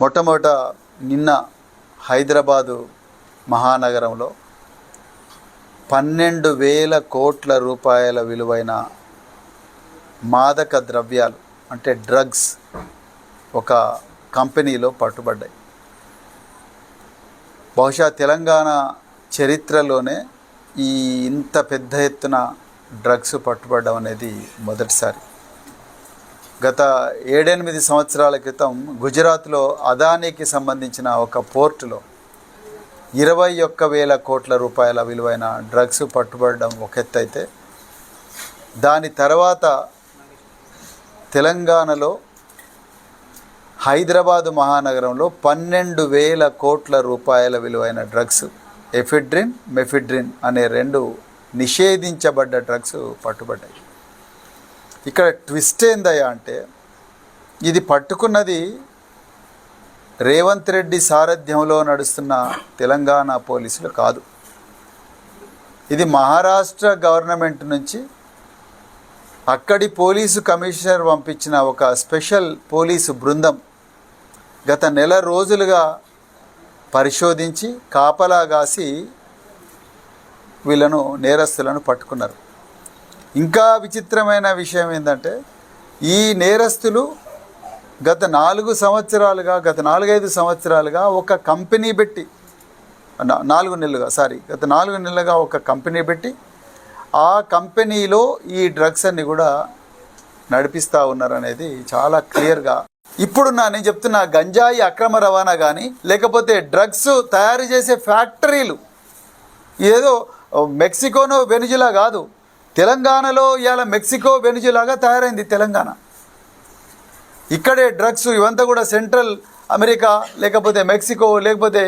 మొట్టమొదట నిన్న హైదరాబాదు మహానగరంలో పన్నెండు వేల కోట్ల రూపాయల విలువైన మాదక ద్రవ్యాలు అంటే డ్రగ్స్ ఒక కంపెనీలో పట్టుబడ్డాయి. బహుశా తెలంగాణ చరిత్రలోనే ఈ ఇంత పెద్ద ఎత్తున డ్రగ్స్ పట్టుబడడం అనేది మొదటిసారి. గత ఏడెనిమిది సంవత్సరాల క్రితం గుజరాత్లో అదానీకి సంబంధించిన ఒక పోర్టులో ఇరవై ఒక్క వేల కోట్ల రూపాయల విలువైన డ్రగ్స్ పట్టుబడడం ఒక ఎత్తైతే దాని తర్వాత తెలంగాణలో హైదరాబాదు మహానగరంలో పన్నెండు వేల కోట్ల రూపాయల విలువైన డ్రగ్స్ ఎఫిడ్రిన్ మెఫిడ్రిన్ అనే రెండు నిషేధించబడ్డ డ్రగ్స్ పట్టుబడ్డాయి. ఇక్కడ ట్విస్ట్ ఏందయ్యా అంటే ఇది పట్టుకున్నది రేవంత్ రెడ్డి సారథ్యంలో నడుస్తున్న తెలంగాణ పోలీసులు కాదు. ఇది మహారాష్ట్ర గవర్నమెంట్ నుంచి అక్కడి పోలీసు కమిషనర్ పంపించిన ఒక స్పెషల్ పోలీసు బృందం గత నెల రోజులుగా పరిశోధించి కాపలా కాసి వీళ్ళను నేరస్తులను పట్టుకున్నారు. ఇంకా విచిత్రమైన విషయం ఏంటంటే ఈ నేరస్తులు గత నాలుగు సంవత్సరాలుగా గత నాలుగైదు సంవత్సరాలుగా ఒక కంపెనీ పెట్టి నాలుగు నెలలుగా సారీ గత నాలుగు నెలలుగా ఒక కంపెనీ పెట్టి ఆ కంపెనీలో ఈ డ్రగ్స్ అన్ని కూడా నడిపిస్తూ ఉన్నారనేది చాలా క్లియర్గా. ఇప్పుడు నా నేను చెప్తున్న గంజాయి అక్రమ రవాణా కానీ లేకపోతే డ్రగ్స్ తయారు చేసే ఫ్యాక్టరీలు ఏదో మెక్సికోనో వెనుజులా కాదు తెలంగాణలో ఇవాళ మెక్సికో వెనుజులాగా తయారైంది తెలంగాణ. ఇక్కడే డ్రగ్స్ ఇవంతా కూడా సెంట్రల్ అమెరికా లేకపోతే మెక్సికో లేకపోతే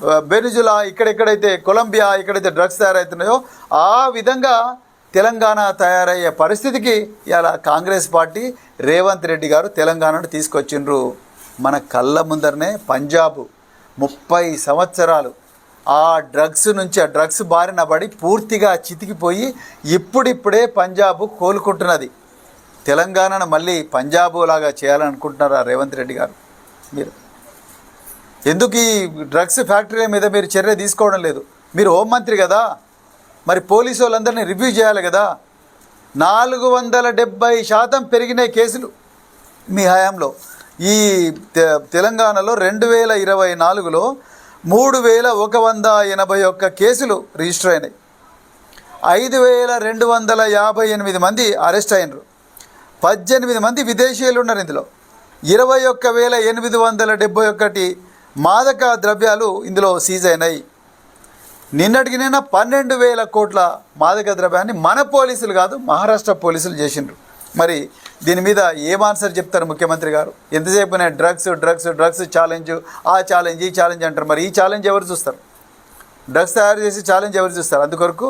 ఆ, వెనుజులా ఇక్కడెక్కడైతే కొలంబియా ఎక్కడైతే డ్రగ్స్ తయారవుతున్నాయో ఆ విధంగా తెలంగాణ తయారయ్యే పరిస్థితికి ఇలా కాంగ్రెస్ పార్టీ రేవంత్ రెడ్డి గారు తెలంగాణను తీసుకొచ్చిండ్రు. మన కళ్ళ ముందరనే పంజాబ్ ముప్పై సంవత్సరాలు ఆ డ్రగ్స్ నుంచి ఆ డ్రగ్స్ బారిన పడి పూర్తిగా చితికిపోయి ఇప్పుడిప్పుడే పంజాబ్ కోలుకుంటున్నది. తెలంగాణను మళ్ళీ పంజాబ్ లాగా చేయాలనుకుంటున్నారా రేవంత్ రెడ్డి గారు మీరు? ఎందుకు ఈ డ్రగ్స్ ఫ్యాక్టరీల మీద మీరు చర్య తీసుకోవడం లేదు? మీరు హోంమంత్రి కదా. మరి పోలీసు వాళ్ళందరినీ రివ్యూ చేయాలి కదా. నాలుగు వందల డెబ్బై శాతం పెరిగినాయి కేసులు మీ హయాంలో. ఈ తె- తెలంగాణలో రెండు వేల ఇరవై నాలుగులో మూడు వేల ఒక వంద ఎనభై ఒక్క కేసులు రిజిస్టర్ అయినాయి. ఐదు వేల రెండు వందల యాభై ఎనిమిది మంది అరెస్ట్ అయినరు. పద్దెనిమిది మంది విదేశీయులు ఉన్నారు ఇందులో. ఇరవై ఒక్క వేల ఎనిమిది వందల డెబ్బై ఒకటి మాదక ద్రవ్యాలు ఇందులో సీజ్ అయినాయి. నిన్నటికి నిన్న పన్నెండు వేల కోట్ల మాదక ద్రవ్యాన్ని మన పోలీసులు కాదు మహారాష్ట్ర పోలీసులు చేసిండ్రు. మరి దీని మీద ఏం ఆన్సర్ చెప్తారు ముఖ్యమంత్రి గారు? ఎంతసేపు నేను డ్రగ్స్ డ్రగ్స్ డ్రగ్స్ ఛాలెంజ్ ఆ ఛాలెంజ్ ఈ ఛాలెంజ్ అంటారు. మరి ఈ ఛాలెంజ్ ఎవరు చూస్తారు? డ్రగ్స్ తయారు చేసి ఛాలెంజ్ ఎవరు చూస్తారు? అందుకొరకు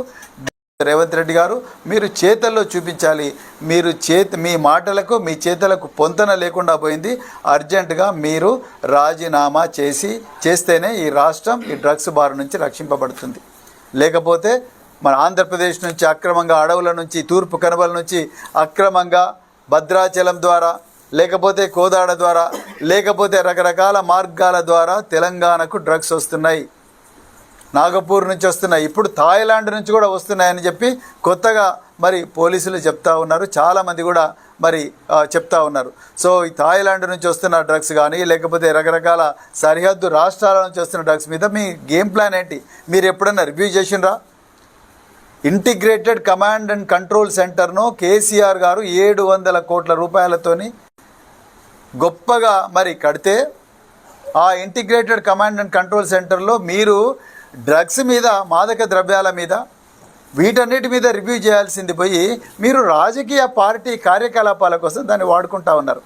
రేవంత్ రెడ్డి గారు మీరు చేతల్లో చూపించాలి. మీరు చేతి మీ మాటలకు మీ చేతలకు పొంతన లేకుండా పోయింది. అర్జెంటుగా మీరు రాజీనామా చేసి చేస్తేనే ఈ రాష్ట్రం ఈ డ్రగ్స్ బారి నుంచి రక్షింపబడుతుంది. లేకపోతే మన ఆంధ్రప్రదేశ్ నుంచి అక్రమంగా అడవుల నుంచి తూర్పు కనుమల నుంచి అక్రమంగా భద్రాచలం ద్వారా లేకపోతే కోదాడ ద్వారా లేకపోతే రకరకాల మార్గాల ద్వారా తెలంగాణకు డ్రగ్స్ వస్తున్నాయి. నాగపూర్ నుంచి వస్తున్నాయి. ఇప్పుడు థాయిలాండ్ నుంచి కూడా వస్తున్నాయని చెప్పి కొత్తగా మరి పోలీసులు చెప్తా ఉన్నారు. చాలామంది కూడా మరి చెప్తా ఉన్నారు. సో ఈ థాయిలాండ్ నుంచి వస్తున్న డ్రగ్స్ కానీ లేకపోతే రకరకాల సరిహద్దు రాష్ట్రాల నుంచి వస్తున్న డ్రగ్స్ మీద మీ గేమ్ ప్లాన్ ఏంటి? మీరు ఎప్పుడన్నా రివ్యూ చేసినరా ఇంటిగ్రేటెడ్ కమాండ్ అండ్ కంట్రోల్ సెంటర్ను కేసీఆర్ గారు ఏడు వందల కోట్ల రూపాయలతోని గొప్పగా మరి కడితే ఆ ఇంటిగ్రేటెడ్ కమాండ్ అండ్ కంట్రోల్ సెంటర్లో మీరు డ్రగ్స్ మీద మాదక ద్రవ్యాల మీద వీటన్నిటి మీద రివ్యూ చేయాల్సింది పోయి మీరు రాజకీయ పార్టీ కార్యకలాపాల కోసం దాన్ని వాడుకుంటా ఉన్నారు.